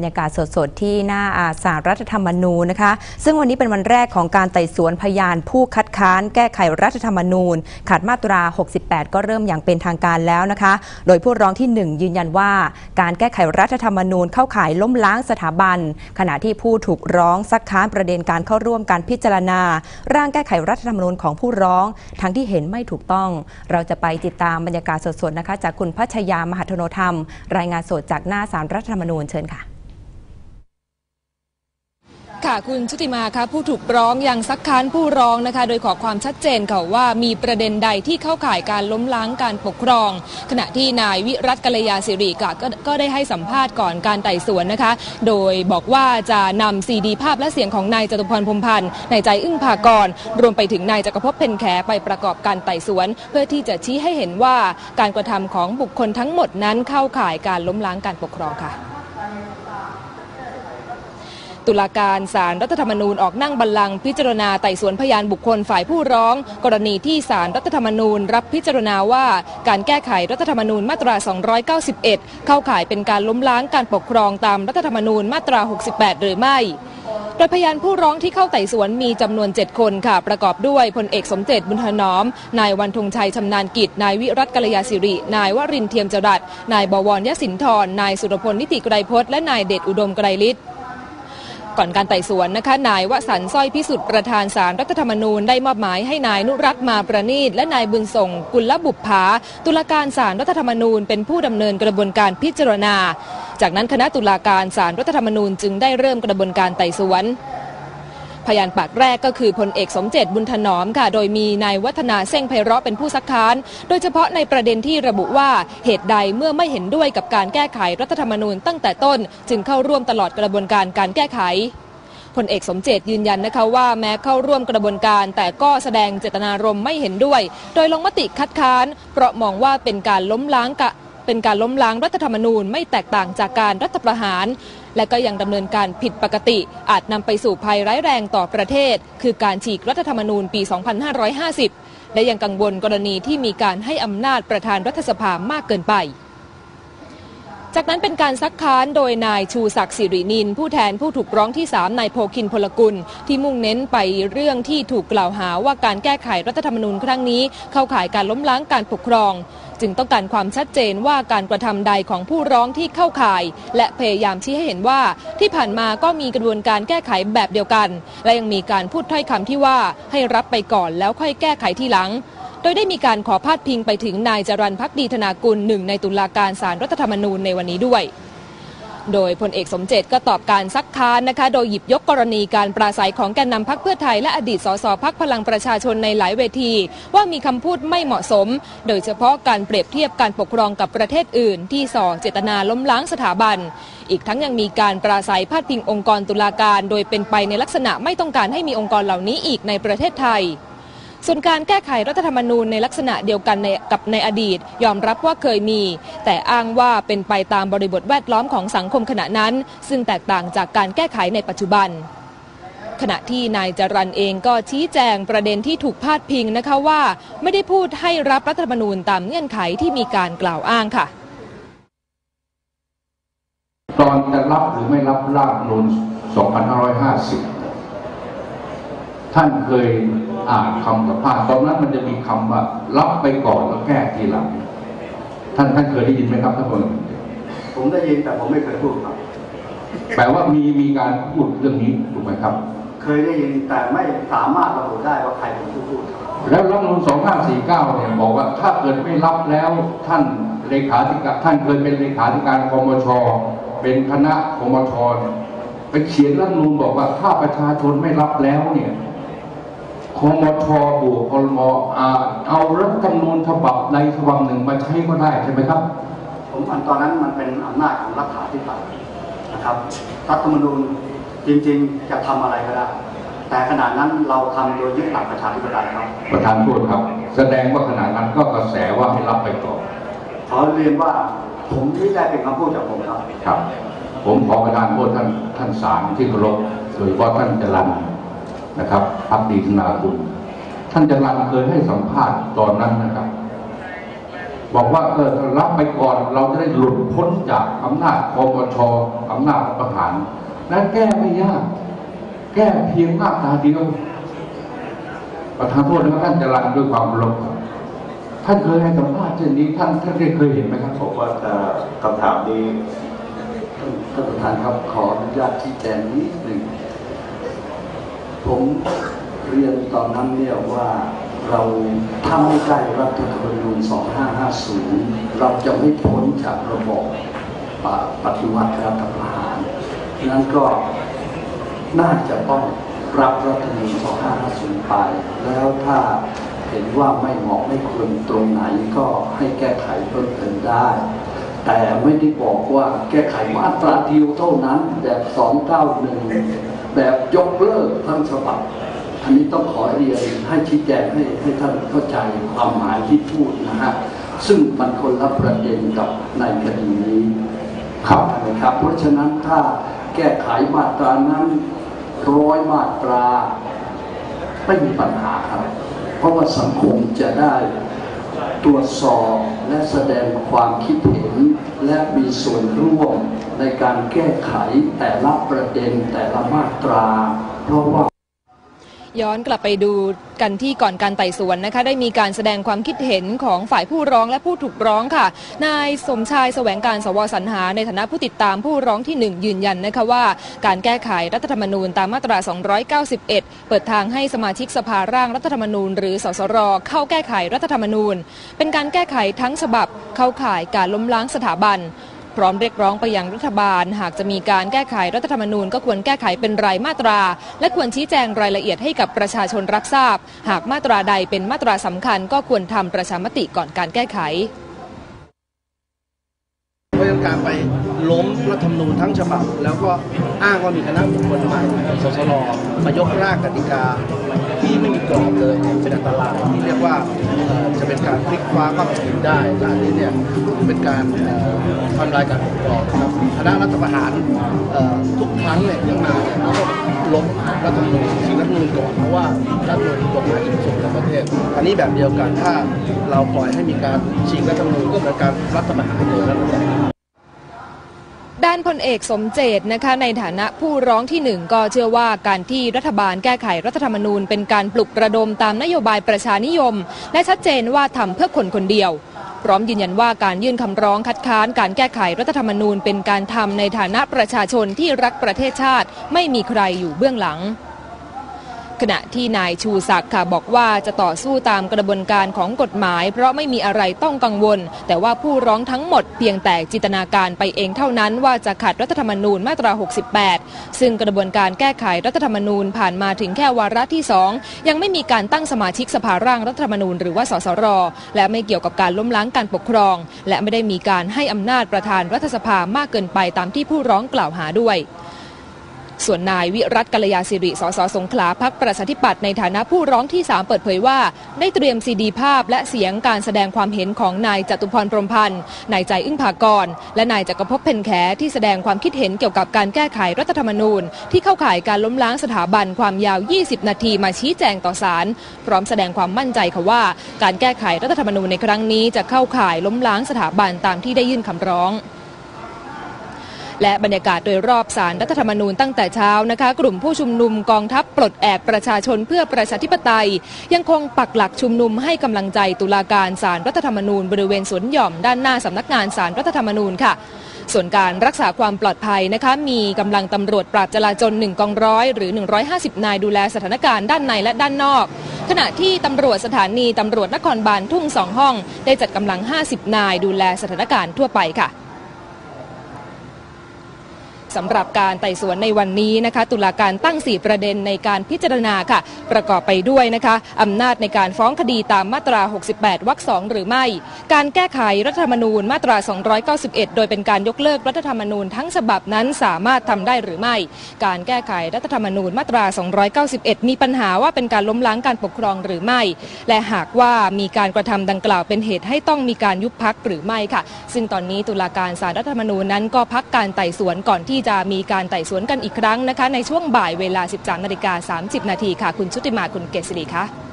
บรรยากาศสดๆ ที่หน้าอาสารรัฐธรรมนูญนะคะ ซึ่งวันนี้เป็นวันแรกของการไต่สวนพยานผู้คัดค้านแก้ไขรัฐธรรมนูญ ขาดมาตรา 68 ก็เริ่มอย่างเป็นทางการแล้วนะคะ โดยผู้ร้องที่ 1 ยืนยันว่า การแก้ไขรัฐธรรมนูญเข้าข่ายล้มล้างสถาบัน ขณะที่ผู้ถูกร้องซักค้านประเด็นการเข้าร่วมการพิจารณา ร่างแก้ไขรัฐธรรมนูญของผู้ร้อง ทั้งที่เห็นไม่ถูกต้อง เราจะไปติดตามบรรยากาศสดๆนะคะ จากคุณพัชยามหัทโนธรรม รายงานสดจากหน้าสารรัฐธรรมนูญเชิญค่ะ ค่ะคุณชุติมาคะผู้ถูกร้องยังซักค้านผู้ร้องนะคะ โดยขอความชัดเจนค่ะว่ามีประเด็นใดที่เข้าข่ายการล้มล้างการปกครอง ขณะที่นายวิรัตกัลยาสิริกะกก็ได้ให้สัมภาษณ์ก่อนการไต่สวนนะคะ โดยบอกว่าจะนำซีดีภาพและเสียงของนายจตุพรพรมพันธ์นายใจอึ้งภากร รวมไปถึงนายจักรภพเพนแขไปประกอบการไต่สวน เพื่อที่จะชี้ให้เห็นว่าการกระทำของบุคคลทั้งหมดนั้นเข้าข่ายการล้มล้างการปกครองค่ะ ตุลาการศาลรรัฐธรรมนูญออกนั่งบัลลังก์พิจารณาไต่สวนพยานบุคคลฝ่ายผู้ร้อง กรณีที่ศาลรรัฐธรรมนูญ รับพิจารณาว่าการแก้ไขรัฐธรรมนูญมาตรา 291 เข้าข่ายเป็นการล้มล้างการปกครองตามรัฐธรรมนูญมาตรา 68 หรือไม่โดยพยานผู้ร้องที่เข้าไต่สวนมีจำนวน 7 คนค่ะ ประกอบด้วยพลเอกสมเจตบุญถนอม นายวันธงชัยชำนาญกิจ นายวิรัตกัลยาสิริ นายวรินเทียมจรัสนายบวรยศินทรนายสุรพลนิติไกรพจน์และนายเดชอุดมไกรฤทธิ์ ก่อนการไต่สวนนะคะนายวสันต์สร้อยพิสุทธิ์ประธานสารรัฐธรรมนูญได้มอบหมายให้นายนุรัตน์มาประณีตและนายบุญส่งกุลบุพภาตุลาการสารรัฐธรรมนูญ เป็นผู้ดำเนินกระบวนการพิจารณา จากนั้นคณะตุลาการสารรัฐธรรมนูญจึงได้เริ่มกระบวนการไต่สวน พยานปากแรกก็คือพลเอกสมเจตบุญถนอมค่ะ โดยมีนายวัฒนาเส้งไพเราะเป็นผู้ซักค้าน โดยเฉพาะในประเด็นที่ระบุว่าเหตุใดเมื่อไม่เห็นด้วยกับการแก้ไขรัฐธรรมนูญตั้งแต่ต้น จึงเข้าร่วมตลอดกระบวนการการแก้ไขพลเอกสมเจตยืนยันนะคะว่าแม้เข้าร่วมกระบวนการ แต่ก็แสดงเจตนารมณ์ไม่เห็นด้วย โดยลงมติคัดค้าน เพราะมองว่าเป็นการล้มล้างกะเป็นการล้มล้างรัฐธรรมนูญไม่แตกต่างจากการรัฐประหาร และก็ยังดำเนินการผิดปกติ อาจนำไปสู่ภัยร้ายแรงต่อประเทศ คือการฉีกรัฐธรรมนูญปี 2550 และยังกังวลกรณีที่มีการให้อำนาจประธานรัฐสภามากเกินไปจากนั้นเป็นการซักค้านโดยนายชูศักดิ์สิรินิน ผู้แทนผู้ถูกร้องที่ 3 นายโพคินพลกุล ที่มุ่งเน้นไปเรื่องที่ถูกกล่าวหาว่าการแก้ไขรัฐธรรมนูญครั้งนี้ เข้าข่ายการล้มล้างการปกครอง จึงต้องการความชัดเจนว่าการกระทำใดของผู้ร้องที่เข้าข่าย และพยายามชี้ให้เห็นว่าที่ผ่านมาก็มีกระบวนการแก้ไขแบบเดียวกัน และยังมีการพูดถ้อยคำที่ว่าให้รับไปก่อนแล้วค่อยแก้ไขทีหลังโดยได้มีการขอพาดพิงไปถึงนายจรันพักดีธนากุลหนึ่งในตุลาการสารรัฐธรรมนูญในวันนี้ด้วย โดยพลเอกสมเจตก็ตอบการซักค้านนะคะ โดยหยิบยกกรณีการปราศัยของแกนนำพักเพื่อไทยและอดีตสสพักพลังประชาชนในหลายเวที ว่ามีคำพูดไม่เหมาะสม โดยเฉพาะการเปรียบเทียบการปกครองกับประเทศอื่น ที่ส่อเจตนาล้มล้างสถาบัน อีกทั้งยังมีการปราศัยพาดพิงองค์กรตุลาการ โดยเป็นไปในลักษณะไม่ต้องการให้มีองค์กรเหล่านี้อีกในประเทศไทย ส่วนการแก้ไขรัฐธรรมนูญในลักษณะเดียวกันในกับในอดีต ยอมรับว่าเคยมี แต่อ้างว่าเป็นไปตามบริบทแวดล้อมของสังคมขณะนั้น ซึ่งแตกต่างจากการแก้ไขในปัจจุบันขณะที่นายจรันเองก็ชี้แจงประเด็นที่ถูกพาดพิงนะคะว่า ไม่ได้พูดให้รับรัฐธรรมนูญตามเงื่อนไขที่มีการกล่าวอ้างค่ะ ตอนจะรับหรือไม่รับร่างนูน2550 ท่านเคยอ่านคำสัมภาษณ์ตอนนั้นมันจะมีคำว่ารับไปก่อนแล้วแก้ทีหลัง ท่านท่านเคยได้ยินไหมครับท่านผู้ชมผมได้ยินแต่ผมไม่เคยพูดครับแปลว่ามีมีการพูดเรื่องนี้ถูกไหมครับ เคยได้ยินแต่ไม่สามารถระบุได้ว่าใครเป็นผู้พูดครับแล้วรัฐธรรมนูล2549 เนี่ยบอกว่าถ้าเกิดไม่รับแล้วท่านเลขาธิการท่านเคยเป็นเลขาธิการคมช เป็นคณะคมชเนี่ยไปเขียนรัฐธรรมนูลบอกว่าถ้าประชาชนไม่รับแล้วเนี่ย คมชบวกคลมอ่าเอารัฐธรรมนูญฉบับใดฉบับหนึ่งมาใช้ก็ได้ใช่ไหมครับ ผมอันตอนนั้นมันเป็นอำนาจของรัฐาธิปัตย์นะครับ รัฐธรรมนูญจริงๆจะทำอะไรก็ได้ แต่ขณะนั้นเราทำโดยยึดหลักประชาธิปไตยครับ ประธานโทษครับ แสดงว่าขณะนั้นก็กระแสว่าให้รับไปก่อนขอเรียนว่าผมที่ได้เป็นคำพูดจากผมครับ ครับ ผมขอประทานโทษท่านท่านสารที่เคารพโดยเฉพาะท่านจรัน นะครับพักดีธนาคุณ ท่านจรันเคยให้สัมภาษณ์ตอนนั้นนะครับ บอกว่าเออรับไปก่อนเราจะได้หลุดพ้นจากอำนาจคอมชอำนาจประหารนั้นแก้ไม่ยาก แก้เพียงมาตราเดียวประธานโทษนะครับท่านจรันด้วยความรบท่านเคยให้สัมภาษณ์เช่นนี้ท่านท่านได้เคยเห็นไหมครับผมว่าคำถามนี้ท่านประธานครับขออนุญาตชี้แจงนิดหนึ่ง ผมเรียนตอนนั้นเนี่ยว่าเราถ้าไม่ใกล้รัฐธรรมนูญ 2550 เราจะไม่พ้นจากระบบปปฏิวัติรัฐประหารนั้นก็น่าจะต้องรับรัฐธรรมนูญ 2550 ไป แล้วถ้าเห็นว่าไม่เหมาะไม่ควรตรงไหนก็ให้แก้ไขเพิ่มเติมได้ แต่ไม่ได้บอกว่าแก้ไขมาตราเดียวเท่านั้นแบบ 291 แบบยกเลิกทั้งฉบับ อันนี้ต้องขอเรียนให้ชี้แจงให้ให้ท่านเข้าใจความหมายที่พูดนะฮะ ซึ่งมันคนละประเด็นกับในคดีนี้ครับนะครับ เพราะฉะนั้นถ้าแก้ไขมาตรานั้นร้อยมาตราไม่มีปัญหาครับ เพราะว่าสังคมจะได้ ตรวจสอบและแสดงความคิดเห็น และมีส่วนร่วมในการแก้ไขแต่ละประเด็นแต่ละมาตรา เพราะว่า ย้อนกลับไปดูกันที่ก่อนการไต่สวนนะคะได้มีการแสดงความคิดเห็นของฝ่ายผู้ร้องและผู้ถูกร้องค่ะ นายสมชายแสวงการสวสรรหา ในฐานะผู้ติดตามผู้ร้องที่ 1 ยืนยันนะคะว่า การแก้ไขรัฐธรรมนูญตามมาตรา 291 เปิดทางให้สมาชิกสภาร่างรัฐธรรมนูญ หรือสสรเข้าแก้ไขรัฐธรรมนูญ เป็นการแก้ไขทั้งฉบับเข้าข่ายการล้มล้างสถาบัน พร้อมเรียกร้องไปยังรัฐบาล หากจะมีการแก้ไขรัฐธรรมนูญก็ควรแก้ไขเป็นรายมาตรา และควรชี้แจงรายละเอียดให้กับประชาชนรับทราบ หากมาตราใดเป็นมาตราสำคัญ ก็ควรทำประชามติก่อนการแก้ไขเพราะการไปล้มรัฐธรรมนูญทั้งฉบับ แล้วก็อ้างว่ามีคณะบุคคลใหม่สสรมายกร่างกติกาที่ไม่มีกรอบเลยเป็นอันตรายที่เรียกว่า เป็นการพลิกคว้าความจริงได้และอันนี้เนี่ยเป็นการทำลายการปกครองนะครับคณะรัฐประหารทุกครั้งเนี่ยยังมาเนี่ยก็ล้มรัฐธรรมนูญชิงรัฐธรรมนูญก่อนเพราะว่ารัฐธรรมนูญกฎหมายสูงสุดของประเทศ อันนี้แบบเดียวกันถ้าเราปล่อยให้มีการชิงรัฐธรรมนูญก็เหมือนการรัฐประหารเลยรัฐประหาร ด้านพลเอกสมเจตนะคะในฐานะผู้ร้องที่หนึ่งก็เชื่อว่าการที่รัฐบาลแก้ไขรัฐธรรมนูญ เป็นการปลุกระดมตามนโยบายประชานิยม และชัดเจนว่าทำเพื่อคนคนเดียว พร้อมยืนยันว่าการยื่นคำร้องคัดค้านการแก้ไขรัฐธรรมนูญ เป็นการทำในฐานะประชาชนที่รักประเทศชาติ ไม่มีใครอยู่เบื้องหลัง ขณะที่นายชูศักดิ์ค่ะบอกว่าจะต่อสู้ตามกระบวนการของกฎหมาย เพราะไม่มีอะไรต้องกังวล แต่ว่าผู้ร้องทั้งหมดเพียงแต่จินตนาการไปเองเท่านั้นว่าจะขัดรัฐธรรมนูญมาตรา 68 ซึ่งกระบวนการแก้ไขรัฐธรรมนูญผ่านมาถึงแค่วาระที่ 2 ยังไม่มีการตั้งสมาชิกสภาร่างรัฐธรรมนูญหรือว่าสสร และไม่เกี่ยวกับการล้มล้างการปกครอง และไม่ได้มีการให้อำนาจประธานรัฐสภามากเกินไปตามที่ผู้ร้องกล่าวหาด้วย ส่วนนายวิรัตกัลยาสิริ สสสงขลาพักประชาธิปัตย์ในฐานะผู้ร้องที่ 3 เปิดเผยว่า ได้เตรียมซีดีภาพและเสียงการแสดงความเห็นของนายจตุพรพรมพันธ์นายใจอึ้งภากร และนายจักรภพเพนแขที่แสดงความคิดเห็นเกี่ยวกับการแก้ไขรัฐธรรมนูญ ที่เข้าข่ายการล้มล้างสถาบันความยาว 20 นาทีมาชี้แจงต่อศาลพร้อมแสดงความมั่นใจค่ะว่า การแก้ไขรัฐธรรมนูญในครั้งนี้จะเข้าข่ายล้มล้างสถาบันตามที่ได้ยื่นคำร้อง และบรรยากาศโดยรอบสารรัฐธรรมนูญตั้งแต่เช้านะคะ กลุ่มผู้ชุมนุมกองทัพปลดแอกประชาชนเพื่อประชาธิปไตย ยังคงปักหลักชุมนุมให้กำลังใจตุลาการสารรัฐธรรมนูญบริเวณสวนหย่อมด้านหน้าสำนักงานสารรัฐธรรมนูญค่ะส่วนการรักษาความปลอดภัยนะคะ มีกำลังตำรวจปราบจราจร1กองร้อย หรือ 150 นายดูแลสถานการณ์ด้านในและด้านนอก ขณะที่ตำรวจสถานีตำรวจนครบาลทุ่งสองห้อง ได้จัดกำลัง 50 นายดูแลสถานการณ์ทั่วไปค่ะ สำหรับการไต่สวนในวันนี้นะคะ ตุลาการตั้ง 4 ประเด็นในการพิจารณาค่ะ ประกอบไปด้วยนะคะอำนาจในการฟ้องคดีตามมาตรา 68 วรรคสองหรือไม่ การแก้ไขรัฐธรรมนูญมาตรา 291 โดยเป็นการยกเลิกรัฐธรรมนูญทั้งฉบับนั้นสามารถทำได้หรือไม่ การแก้ไขรัฐธรรมนูญมาตรา 291 มีปัญหาว่าเป็นการล้มล้างการปกครองหรือไม่ และหากว่ามีการกระทำดังกล่าวเป็นเหตุให้ต้องมีการยุบพักหรือไม่ค่ะ ซึ่งตอนนี้ตุลาการศาลรัฐธรรมนูญนั้นก็พักการไต่สวนก่อนที่ที่จะมีการไต่สวนกันอีกครั้งนะคะ ในช่วงบ่ายเวลา 13นาฬิกา30 นาทีค่ะ คุณชุติมาคุณเกษรีคะ